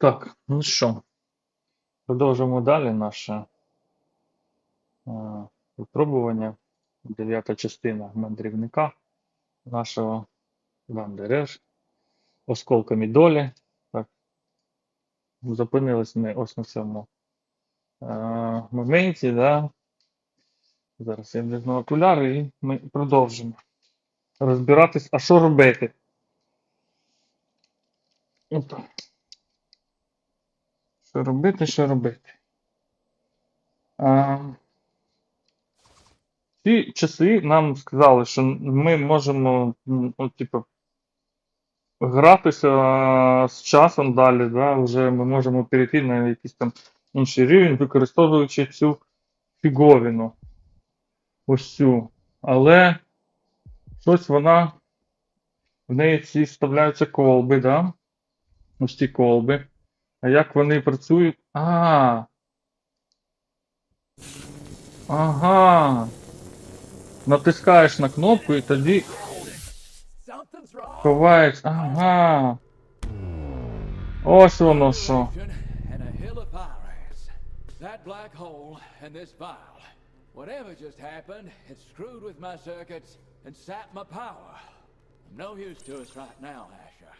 Так, ну що, продовжимо далі наше е, випробування. Дев'ята частина мандрівника нашого Вандереш. Осколками долі. Так. Зупинились ми ось на цьому е, моменті, да. Зараз я вдягну окуляри і ми продовжимо розбиратись, а що робити. От. Що робити, що робити. А, ці часи нам сказали, що ми можемо, ну, типу, гратися з часом далі, да, вже ми можемо перейти на якийсь там інший рівень, використовуючи цю фіговіну. Ось цю. Але щось вона. В неї ці вставляються колби, да? Ось ці колби. А як вони працюють? А. Ага. Натискаєш на кнопку і тоді ховається. Ага. Ось воно що. That black hole and this vial. Whatever just happened, it screwed with my circuits and sapped my power. I'm no use to us right now, Asher.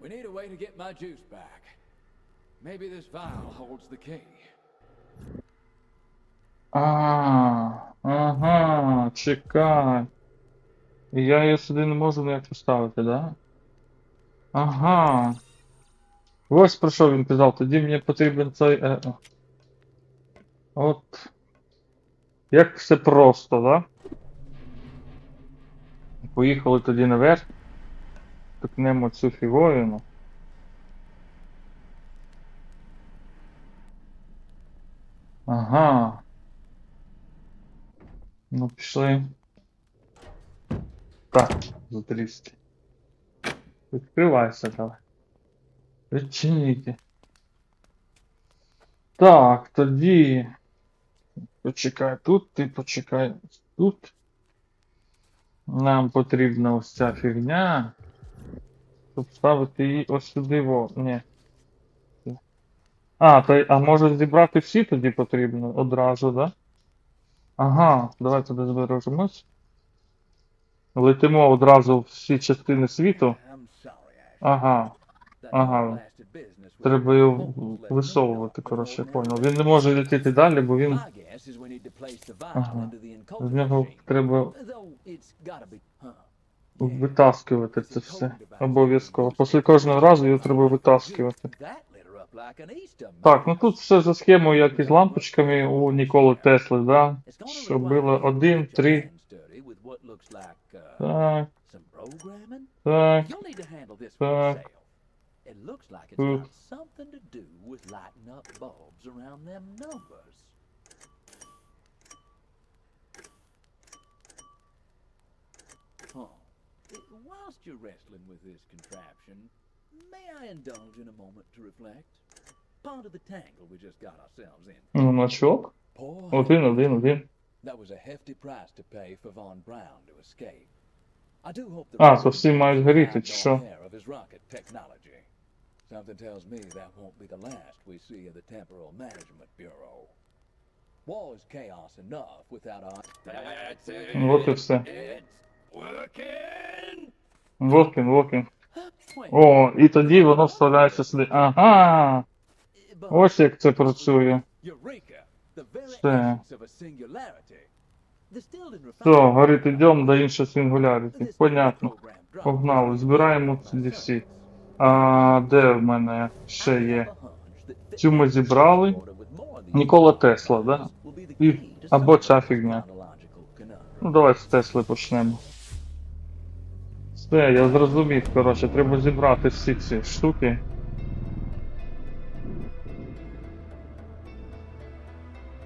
We need a way to get my juice back. Maybe this vial holds the key. А, ага, чекай. Я її сюди не можу ніяк поставити, да? Ага. Ось про що він казав, тоді мені потрібен цей. Е, от. Як все просто, да? Поїхали тоді наверх. Тикнемо цю фіговину. Ага. Ну, пішли. Так, за 200. Відкривайся давай. Відчинити. Так, тоді. Почекай тут, ти почекай тут. Нам потрібна ось ця фігня. Щоб ставити її ось сюди во. Ні. А, то, а може зібрати всі тоді потрібно одразу, да? Ага, давай туди збережемось. Летимо одразу всі частини світу. Ага. Ага. Треба його висовувати, коротше, what's понял. Він не може летіти далі, бо він. Ага. З нього треба витаскувати це все. Обов'язково. Після кожного разу його треба витаскувати. Так, ну тут все за схемою, як із лампочками у Ніколи Тесли, да? It's gonna Що require було you один, to три. hand sturdy with what looks like, uh, Так, some programming. так. You'll need to handle this Так. one yourself. It looks like it's Тут. got something to do with lighting up bulbs around them numbers. Huh. Eh, Whilst you're wrestling with this contraption, may I indulge in a moment to reflect? Part of the tangle we just got ourselves in. Ну, значок. Poor Один, один, один. That was a hefty price to pay for Von Braun to escape. I do hope the А, то всі мають горіти, President чи don't що? care of his rocket technology. Something tells me that won't be the last we see of the Temporal Management Bureau. War is chaos enough without our. That's it. От і все. It's working. Вот він, вот він. Wait, О, і тоді воно вставляється сюди. Ага. Ось як це працює. Все. Все, горить ідем до іншої сингуляріті. Понятно. Погнали, збираємо ці by А де в мене ще є? Цю ми зібрали. Нікола Тесла, да? І або ця фігня. Ну давай з Тесли почнемо. Все, я зрозумів, коротше, треба зібрати всі ці штуки.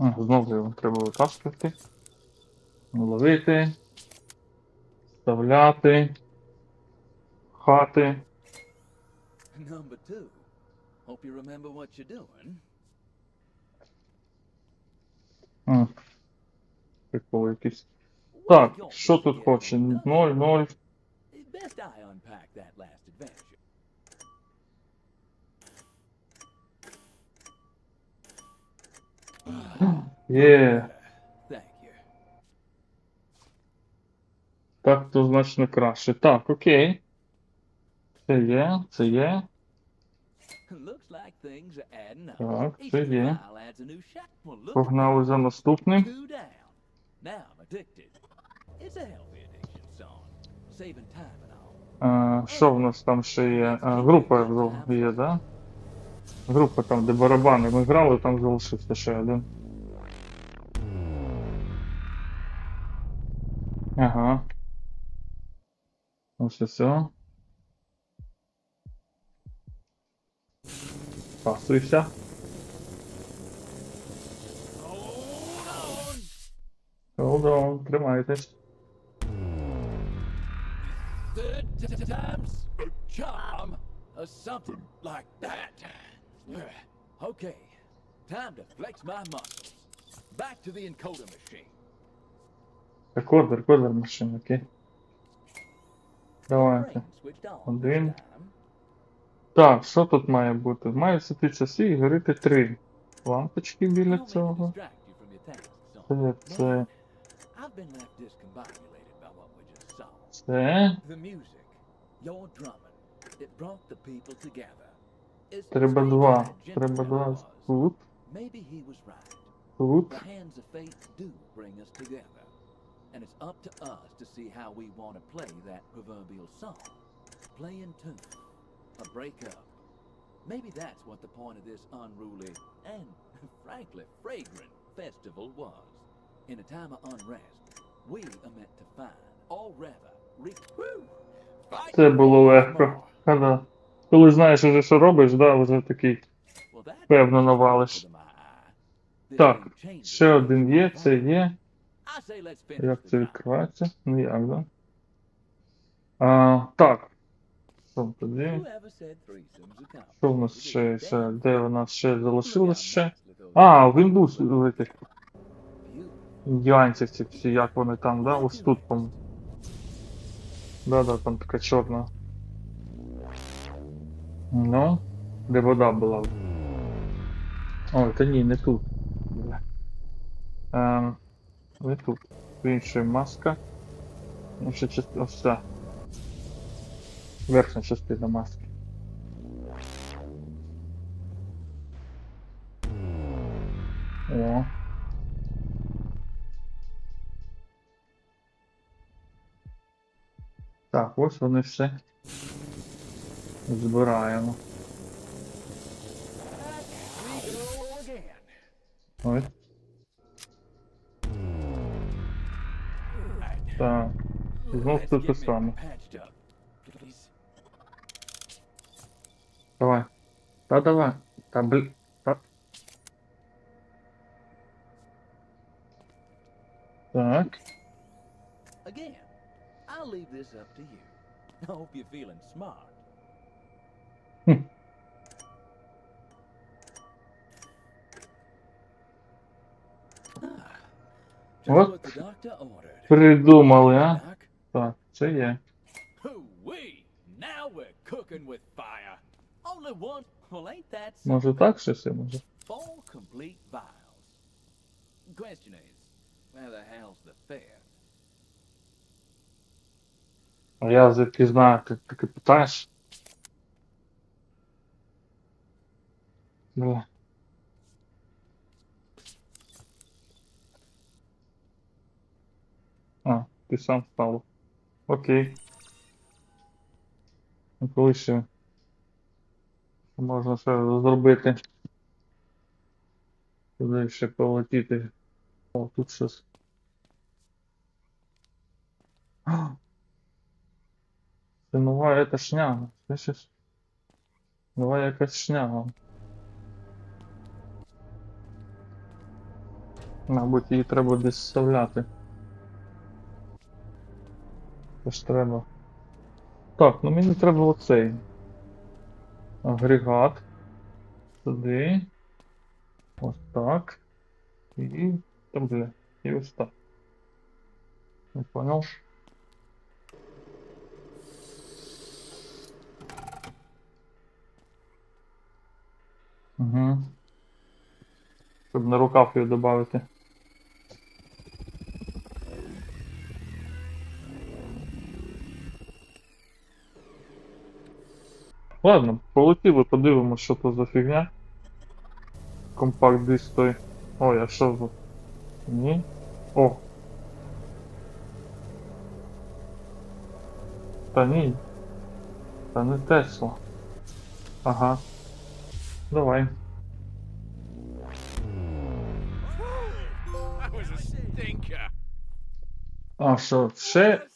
А, знову його треба витаскувати. Ловити. Вставляти. Хати. Number two. Hope you remember what you're doing. А. Прикол якийсь. Так, що тут хоче? done? 0, 0. Best I unpack that last adventure. Є. Так, то значно краще. Так, окей. Це є, це є. Так, це є. Погнали за наступним. Що в нас там ще є? Група є, да? Група там, де барабани. Ми грали, там залишився ще один. Ага. Ось і все. Пасуйся. Hold on, тримайтесь. Third time's a charm, or something like that. Okay, time to flex my muscles. Back to the encoder machine. Рекордер, рекордер машин, окей. Давайте. Один. Так, що тут має бути? Має світитися всі і горіти три лампочки біля цього. Це, це, saw. це. Треба strange два. how gentle Треба it два was. тут, Maybe he was right. тут. The hands of fate do bring us together. And it's up to us to see how we want to play that proverbial song. Play in tune. A breakup. Maybe that's what the point of this unruly and, frankly, fragrant festival was. In a time of unrest, we are meant to find, or rather, re- Whew! Fight Це було for легко. more. Ага. Коли знаєш уже, що робиш, да, вже такий. Певно, навалиш. Так, ще один є, це є. Як це відкривається? Ну як, да? А, так. Що тоді? Що в нас ще, ще? Де у нас ще залишилось ще? А, в індус цих індіанців ці всі, як вони там, да? Ось тут, по Да-да, там така чорна. Ну, де вода була. Ой, та ні, не тут. Ем, не тут. Інша маска. Інша частина. Ось ця. Верхня частина маски. О. Так, ось вони все. Збираємо. Right. Так. Знов Let's те саме. Давай. Та давай. Та блін. Та. Так. Again, I'll leave this up to you. I hope you're feeling smart. Fire. Only one. Well, ain't that Може так щось є, може? А я звідки знаю, ти таки питаєш? Бля. ти сам став. Окей. Ну коли ще можна ще зробити? Туди ще полетіти. О, тут щось. Це нова это шняга. Це щось. Нова якась шняга. Мабуть, її треба десь вставляти. Теж треба. Так, ну мені треба оцей. Агрегат. Сюди. Ось так. І... Там, бля, і ось так. Ну, Не понял. Угу. Щоб на рукав його додати. Ладно, полетіли, подивимось, що то за фігня. Компакт диск той. Ой, а що за... Ні. О. Та ні. Та не Тесла. Ага. Давай. А що, ще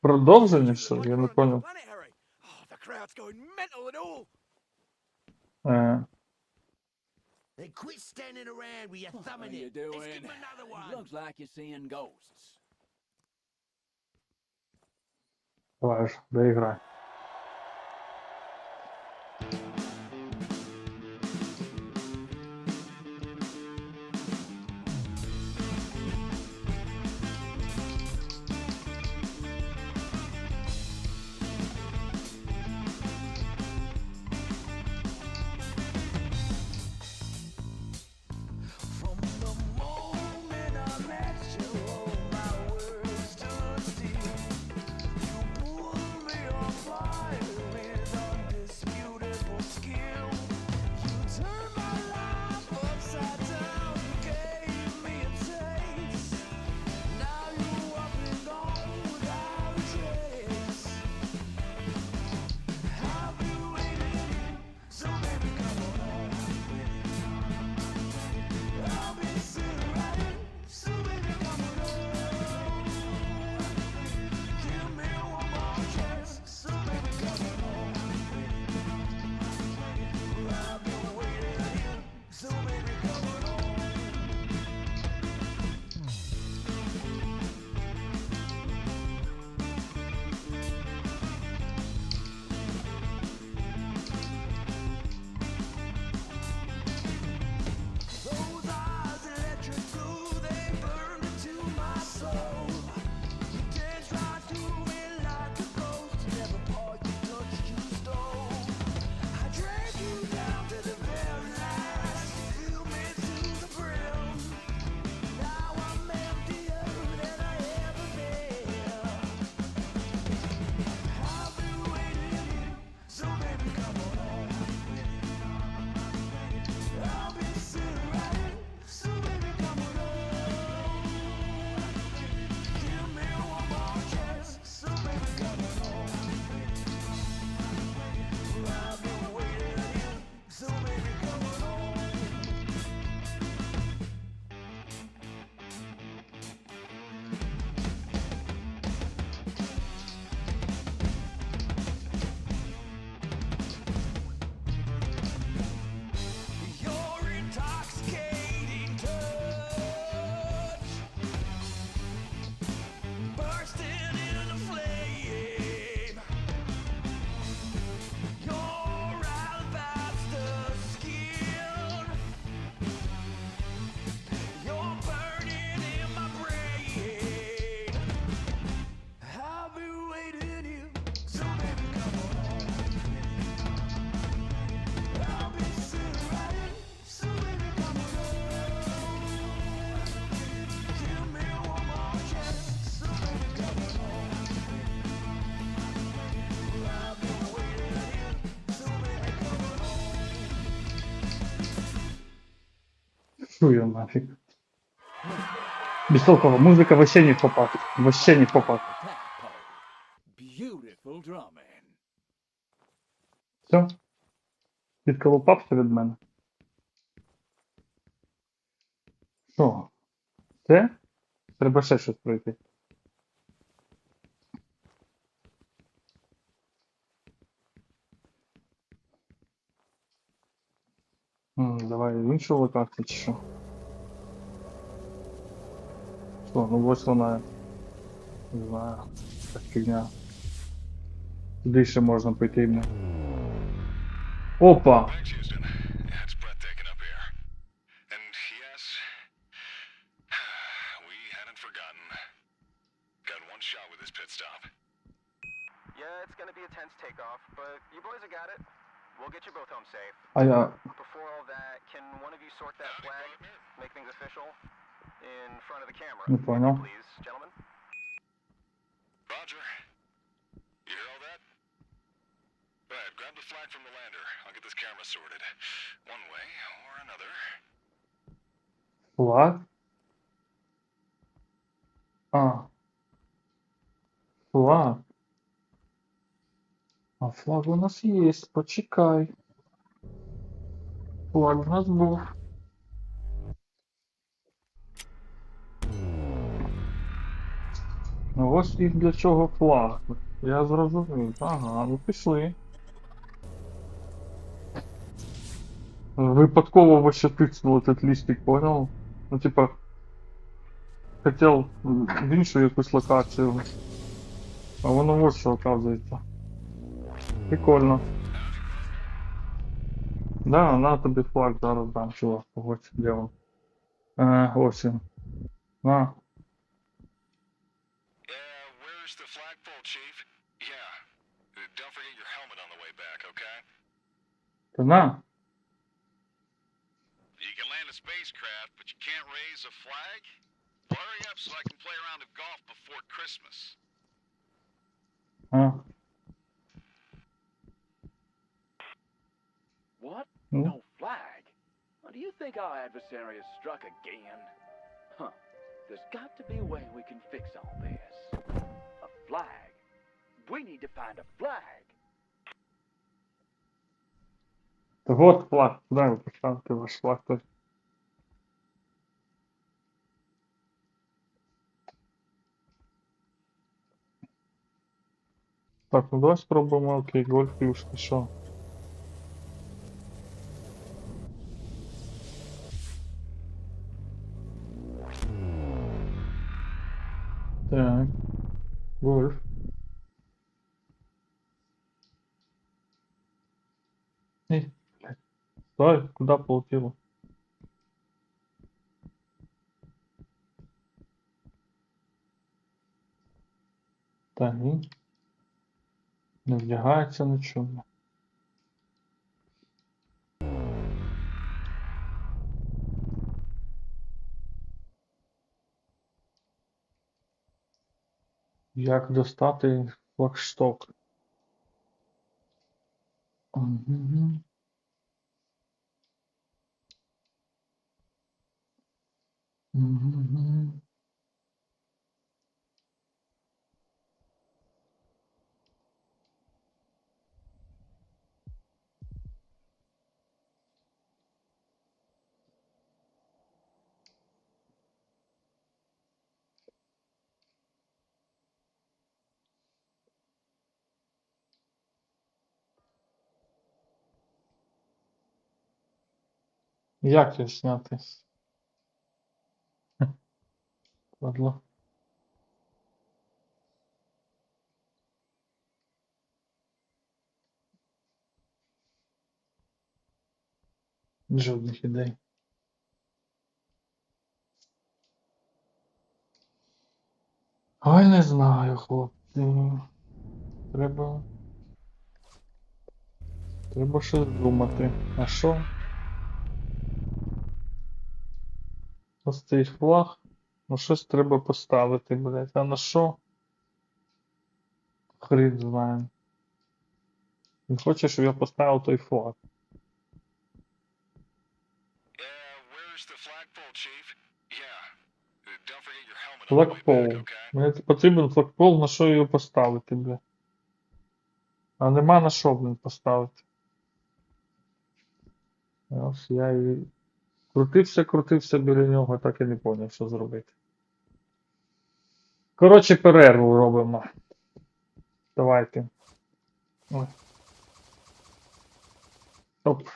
продовження, що? Я не понял. Uh, Hey, quit standing around with your thumb in it. Doing? Let's give him another one. Looks like you're seeing ghosts. Лайш, доиграй. ее нафиг. Бестолково. Музыка вообще не попак. Вообще не попак. Все. Відколупався від мене. Що? Це? Треба ще щось пройти. Давай іншу локацію чи що. Що, ну ось вона. Не знаю. Так фігня. Туди ще можна пойти мені. Опа! forgotten. Got one shot with this pit stop. Yeah, it's gonna be a tense takeoff, but you boys have got it. We'll get you both home safe. sort that Howdy, flag? partner. Make things official? In front of the camera. Не понял. Please, gentlemen. Roger. You hear all that? Go ahead, grab the flag from the lander. I'll get this camera sorted. One way or another. Флаг? А. Флаг. А флаг у нас есть, почекай. Флаг у нас був. Ну ось і для чого флаг. Я зрозумів. Ага, ну пішли. Випадково вообще тицнул этот листик, понял? Ну типа. Хотел в іншу якусь локацію. А воно ось що оказується. Прикольно. Да, на тобі флаг зараз дам, чувак, погодь, де він. Е, ось він. На. Okay. Cause. You can land a spacecraft, but you can't raise a flag? Hurry up so I can play around round of golf before Christmas. Huh? What? Hmm? No flag? Well, do you think our adversary is struck again? Huh. There's got to be a way we can fix all this. A flag. We need to find a flag. Вот флаг. Куди ви поставите ваш флаг той? Так, ну давай спробуємо, окей, гольф плюшки, що? Так, гольф. Стой, куда полетело? Та ні. Не вдягається нічого. Як достати флагшток? Мгм. Як його зняти? Ладно. Жодних ідей. Ой, не знаю, хлопці. Треба. Треба щось думати. А що? Ось цей флаг. Ну щось треба поставити, блядь. А на що? Хрін знає. Він хоче, щоб я поставив той флаг. Yeah. Uh, Флагпол. Мені потрібен флагпол, на що його поставити, бля. А нема на що, блін, поставити. Ось я і крутився, крутився біля нього, так і не поняв, що зробити. Коротше, перерву робимо. Давайте. Ой. Оп.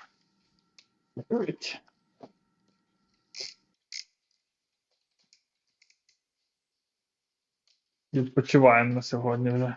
Відпочиваємо на сьогодні вже.